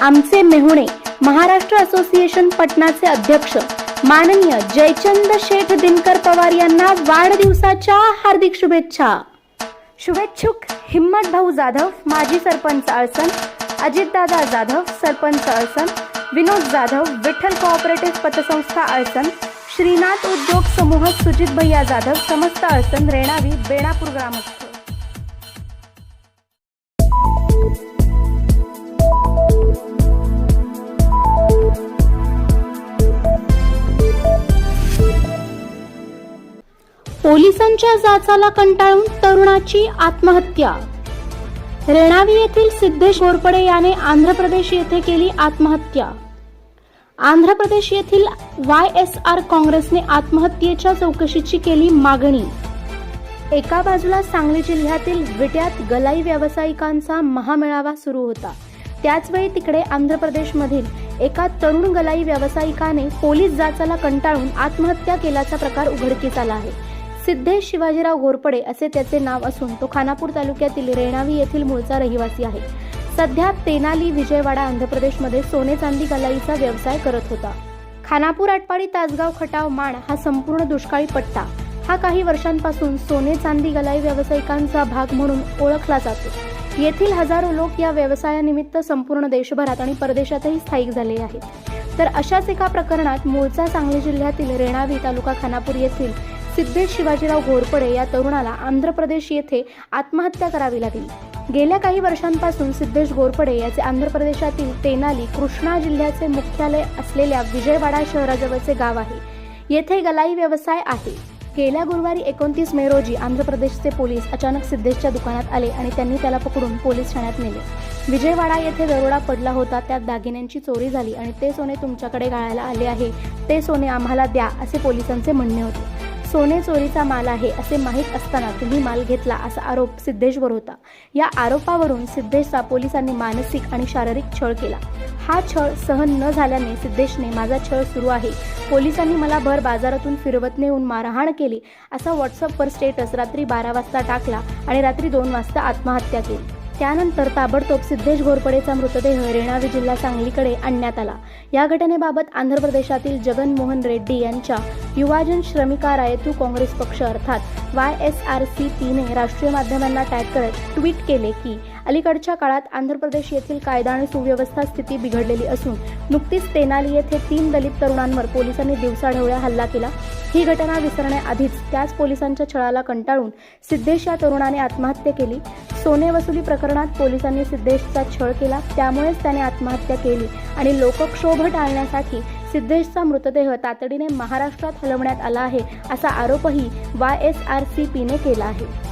आमचे मेहुणे महाराष्ट्र असोसिएशन पटनाचे अध्यक्ष माननीय जयचंद शेठ दिनकर पवार यांना वाढदिवसाच्या हार्दिक शुभेच्छा. शुभेच्छुक हिम्मत भाऊ जाधव माजी सरपंच अळसण अजितदादा जाधव सरपंच अळसण विनोद जाधव विठ्ठल कोऑपरेटिव्ह पतसंस्था अळसण श्रीनाथ उद्योग समूह सुजित भैया जाधव समस्त अळसण रेणावी बेणापूर ग्रामस्थ पोलिसांच्या जाचाला कंटाळून तरुणाची आत्महत्या. रेणावी येथील सिद्धेश घोरपडे याने आंध्र प्रदेश येथे केली आत्महत्या. आंध्र प्रदेश येथील वाय एस आर काँग्रेसने आत्महत्येच्या चौकशीची केली मागणी. एका बाजूला सांगली जिल्ह्यातील विट्यात गलाई व्यावसायिकांचा महामेळावा सुरू होता. त्याचवेळी तिकडे आंध्र प्रदेशमधील एका तरुण गलाई व्यावसायिकाने पोलीस जाचाला कंटाळून आत्महत्या केल्याचा प्रकार उघडकीस आला आहे. सिद्धेश शिवाजीराव घोरपडे असे त्याचे नाव असून तो खानापूर तालुक्यातील रेणावी येथील मूळचा रहिवासी आहे. सध्या तेनाली विजयवाडा आंध्र प्रदेशमध्ये सोने चांदी गलाईचा व्यवसाय करत होता. खानापूर आटपाडी तासगाव खटाव माण हा संपूर्ण दुष्काळी पट्टा. हा काही वर्षांपासून सोने चांदी गलाई व्यावसायिकांचा भाग म्हणून ओळखला जातो. येथील हजारो लोक या व्यवसायानिमित्त संपूर्ण देशभरात आणि परदेशातही स्थायिक झाले आहेत. तर अशाच एका प्रकरणात मूळचा सांगली जिल्ह्यातील रेणावी तालुका खानापूर येथील सिद्धेश शिवाजीराव घोरपडे या तरुणाला आंध्र प्रदेश येथे आत्महत्या करावी लागली. गेल्या काही वर्षांपासून सिद्धेश घोरपडे याचे आंध्र प्रदेशातील तेनाली कृष्णा जिल्ह्याचे मुख्यालय असलेल्या विजयवाडा शहराजवळचे गाव आहे. येथे गलाई व्यवसाय आहे. गेल्या गुरुवारी एकोणतीस मे रोजी आंध्र प्रदेशचे पोलीस अचानक सिद्धेशच्या दुकानात आले आणि त्यांनी त्याला पकडून पोलीस ठाण्यात नेले. विजयवाडा येथे दरोडा पडला होता त्यात दागिन्यांची चोरी झाली आणि ते सोने तुमच्याकडे गाळायला आले आहे ते सोने आम्हाला द्या असे पोलिसांचे म्हणणे होते. सोने चोरीचा माल आहे असे माहीत असताना तुम्ही माल घेतला असा आरोप सिद्धेशवर होता. या आरोपावरून सिद्धेशचा पोलिसांनी मानसिक आणि शारीरिक छळ केला. हा छळ सहन न झाल्याने सिद्धेशने माझा छळ सुरू आहे. पोलिसांनी मला भर बाजारातून फिरवत नेऊन मारहाण केली. असा व्हॉट्सअपवर स्टेटस रात्री बारा वाजता टाकला आणि रात्री दोन वाजता आत्महत्या केली. त्यानंतर ताबडतोब सिद्धेश घोरपडेचा मृतदेह रेणावी जिल्हा सांगलीकडे आणण्यात आला. या घटनेबाबत आंध्र प्रदेशातील जगनमोहन रेड्डी यांच्या युवाजन श्रमिका रायतू काँग्रेस पक्ष अर्थात वाय एस आर सी पीने राष्ट्रीय माध्यमांना टॅग करत ट्विट केले की अलीकडच्या काळात आंध्र प्रदेश येथील कायदा आणि सुव्यवस्था स्थिती बिघडलेली असून नुकतीच तेनाली येथे तीन दलित तरुणांवर पोलिसांनी दिवसाढवळ्या हल्ला केला. ही घटना विसरण्याआधीच त्याच पोलिसांच्या छळाला कंटाळून सिद्धेश या तरुणाने आत्महत्या केली. सोने वसुली प्रकरणात पोलिसांनी सिद्धेशचा छळ केला. त्यामुळेच त्याने आत्महत्या केली आणि लोकक्षोभ टाळण्यासाठी सिद्धेशचा मृतदेह तातडीने महाराष्ट्रात हलवण्यात आला आहे असा आरोपही वाय एस आर सी पीने केला आहे.